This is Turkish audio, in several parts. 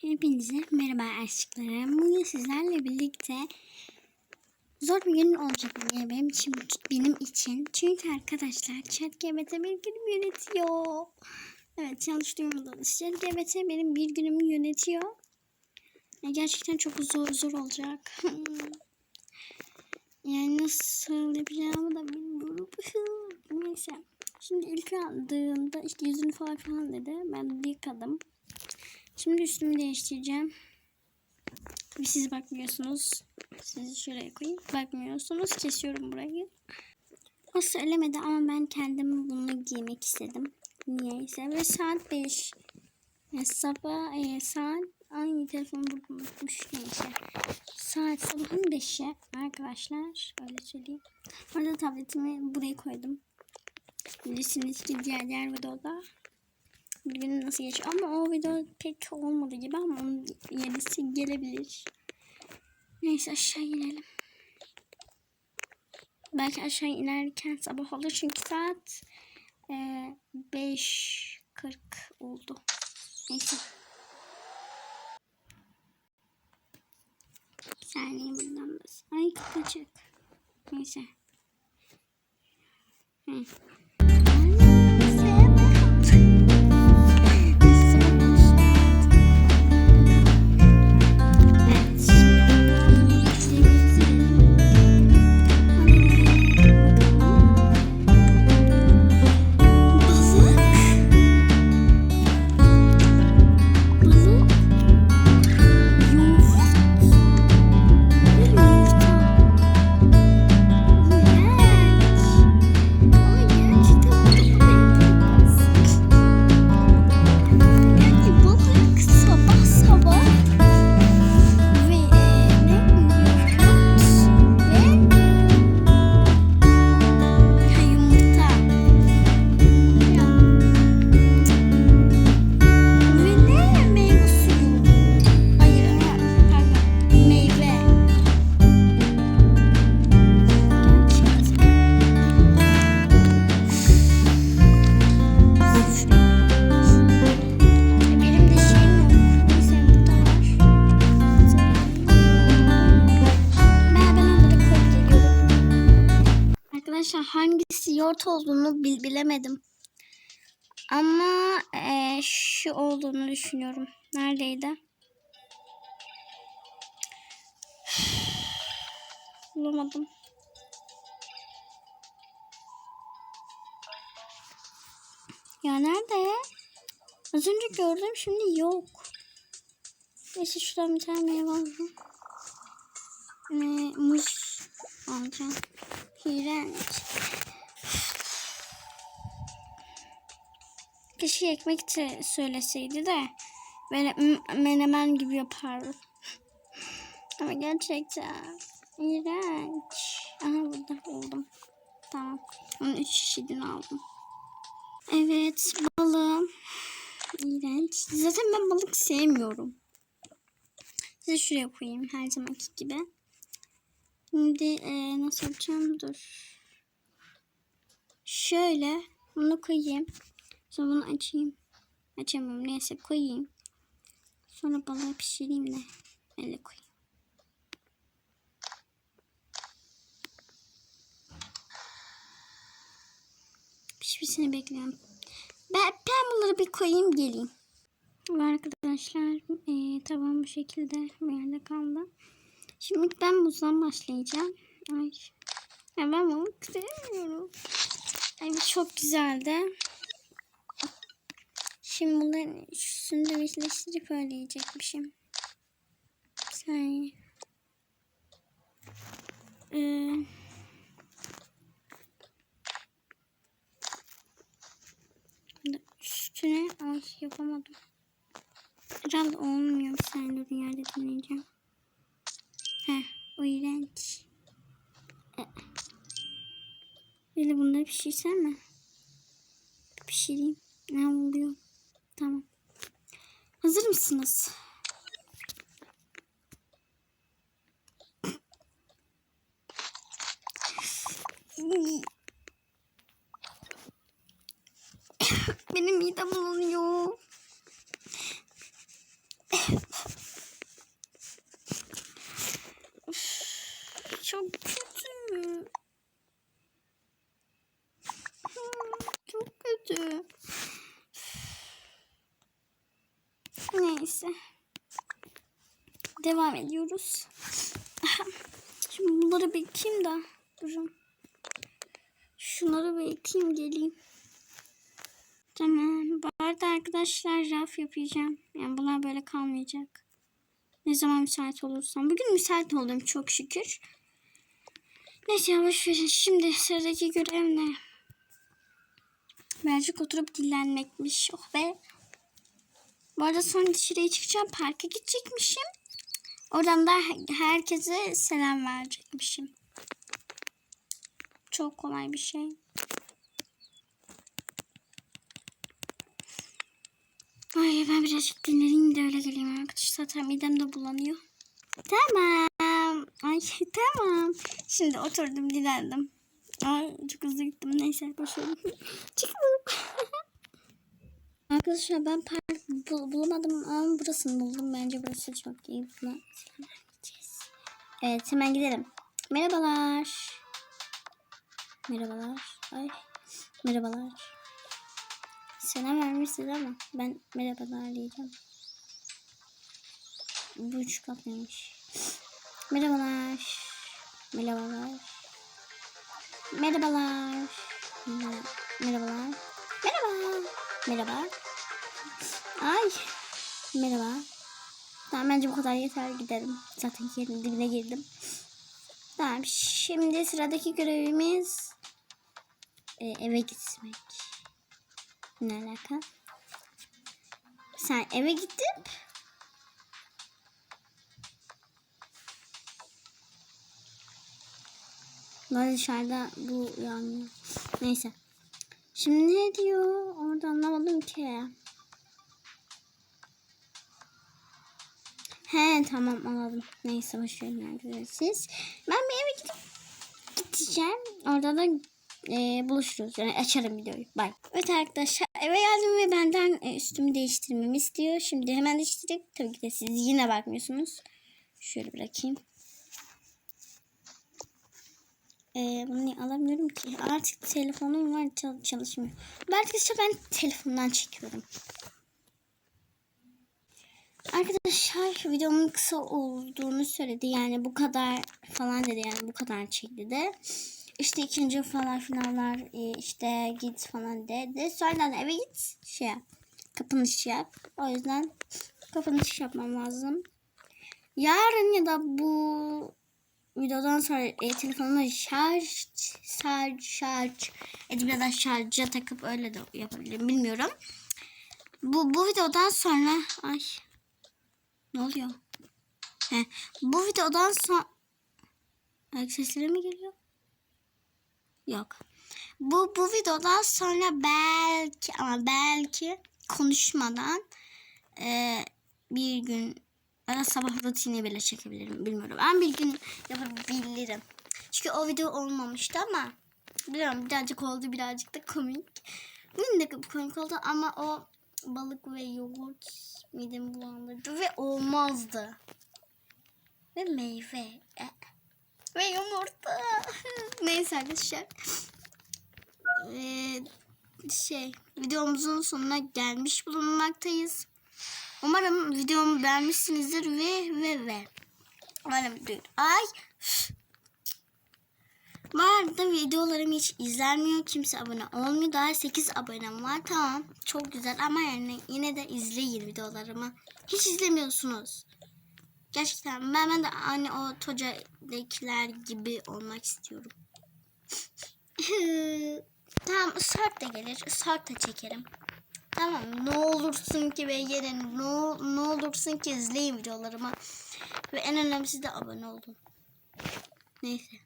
Hepinize merhaba aşklarım. Bugün sizlerle birlikte zor bir gün olacak diye benim için, benim için. Çünkü arkadaşlar ChatGPT bir günümü yönetiyor. Evet yanlış duymadınız. ChatGPT benim bir günümü yönetiyor. Gerçekten çok zor zor olacak. yani nasıl yapacağımı da bilmiyorum. Neyse. Şimdi ilk aldığında işte yüzünü falan falan dedi. Ben de yıkadım. Şimdi üstümü değiştireceğim. Siz bakmıyorsunuz. Sizi şuraya koyayım. Bakmıyorsunuz. Kesiyorum burayı. O söylemedi ama ben kendim bunu giymek istedim. Niyeyse. Ve saat 5. Yani sabah e, saat aynı telefon burada neyse. Saat sabahın 5'i arkadaşlar. Öyle söyleyeyim. Orada tabletimi buraya koydum. Bilirsiniz ki diğer diğer videoda bir gün nasıl geçiyor ama o video pek olmadı gibi ama onun yenisi gelebilir. Neyse aşağı inelim. Belki aşağı inerken sabah olur çünkü saat e, 5.40 oldu. Neyse. Bir saniye buradan da. Ay kaçacak. Neyse. Hı. Arkadaşlar hangisi yoğurt olduğunu bil bilemedim. Ama eee, şu olduğunu düşünüyorum. Neredeydi? Bulamadım. Ya nerede? Az önce gördüm şimdi yok. Neyse şuradan bir tane meyve alacağım. Ee, muz alacağım. İğrenç. Keşke ekmek söyleseydi de menemen gibi yapardım. Ama gerçekten iğrenç. Aha burada buldum. Tamam. Onun üç çeşidini aldım. Evet balığım. İğrenç. Zaten ben balık sevmiyorum. Size şuraya koyayım her zamanki gibi. Şimdi e, nasıl yapacağım? Dur. Şöyle bunu koyayım. Sonra bunu açayım. Açamıyorum. Neyse koyayım. Sonra balığı pişireyim de. Öyle koyayım. Pişmesini bekliyorum. Ben, ben bunları bir koyayım geleyim. Arkadaşlar eee tamam bu şekilde bir yerde kaldı. Şimdi ben buzdan başlayacağım. Ay. Ya ben bunu. Ay bu çok güzeldi. Şimdi bunların üstünü de birleştirip öyle yiyecekmişim. Bir. Ee, üstüne ay yapamadım. Herhalde olmuyor. Bir saniye dur yerde deneyeceğim. Heh o iğrenç. E. Böyle bunları pişirsem mi? Pişireyim. Ne oluyor? Tamam. Hazır mısınız? Benim midem bulanıyor. Neyse. Devam ediyoruz. Şimdi bunları bir ekeyim da. Durun. Şunları bir ekeyim geleyim. Tamam. Bu arada arkadaşlar raf yapacağım. Yani bunlar böyle kalmayacak. Ne zaman müsait olursam. Bugün müsait oldum çok şükür. Neyse yavaş verin. Şimdi sıradaki görev ne? Birazcık oturup dinlenmekmiş. Oh be. Bu arada sonra dışarıya çıkacağım. Parka gidecekmişim. Oradan da herkese selam verecekmişim. Çok kolay bir şey. Ay ben birazcık dinleneyim de öyle geleyim arkadaşlar. Zaten midem de bulanıyor. Tamam. Ay tamam. Şimdi oturdum dinlendim. Ay çok hızlı gittim. Neyse boşverin. Çıkalım. Arkadaşlar ben park bul- bulamadım ama burasını buldum. Bence burası çok iyi. Buna. Evet hemen gidelim. Merhabalar. Merhabalar. Ay. Merhabalar. Selam vermişsiniz ama ben merhabalar diyeceğim. Bu üç katlıymış. Merhabalar. Merhabalar. Merhabalar. Merhaba- Merhabalar. Merhaba. Ay. Merhaba. Tamam bence bu kadar yeter giderim. Zaten yerin dibine girdim. Tamam şimdi sıradaki görevimiz e, eve gitmek. Ne alaka? Sen eve gittin. Böyle dışarıda bu yanmıyor. Neyse. Şimdi ne diyor? Orada anlamadım ki. He tamam anladım. Neyse boş verin arkadaşlar. Ben bir eve gidip gideceğim. Orada da e, buluşuruz. Yani açarım videoyu. Bye. Evet arkadaşlar eve geldim ve benden e, üstümü değiştirmemi istiyor. Şimdi hemen değiştirdik. Tabii ki de siz yine bakmıyorsunuz. Şöyle bırakayım. E, bunu niye alamıyorum ki? Artık telefonum var çal- çalışmıyor. Ben arkadaşlar ben telefondan çekiyorum. Arkadaşlar videomun kısa olduğunu söyledi. Yani bu kadar falan dedi. Yani bu kadar çekti de. İşte ikinci falan finallar e, işte git falan dedi. Sonra eve git şey yap. Kapanış yap. O yüzden kapanış yapmam lazım. Yarın ya da bu videodan sonra e, telefonumu şarj şarj şarj edip ya da şarja takıp öyle de yapabilirim bilmiyorum. Bu bu videodan sonra ay ne oluyor? He, bu videodan sonra ayak sesleri mi geliyor? Yok. Bu bu videodan sonra belki ama belki konuşmadan e, bir gün ara sabah rutini bile çekebilirim bilmiyorum. Ben bir gün yapabilirim. Çünkü o video olmamıştı ama biliyorum birazcık oldu birazcık da komik. De komik oldu ama o balık ve yoğurt midemi bulandırdı ve olmazdı. Ve meyve. E, Ve yumurta. Neyse arkadaşlar. Ee, şey videomuzun sonuna gelmiş bulunmaktayız. Umarım videomu beğenmişsinizdir ve ve ve. Umarım videoyu. Ay. Bu arada videolarım hiç izlenmiyor. Kimse abone olmuyor. Daha 8 abonem var. Tamam. Çok güzel ama yani yine de izleyin videolarımı. Hiç izlemiyorsunuz. Gerçekten ben, ben de hani o Toca'dakiler gibi olmak istiyorum. tamam ısart da gelir. Isart da çekerim. Tamam ne olursun ki beğenin. Ne, ol- ne olursun ki izleyin videolarımı. Ve en önemlisi de abone olun. Neyse.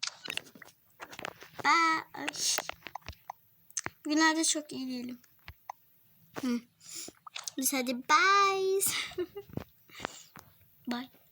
Bye. Günlerde çok iyi değilim. Hı. Hadi bye.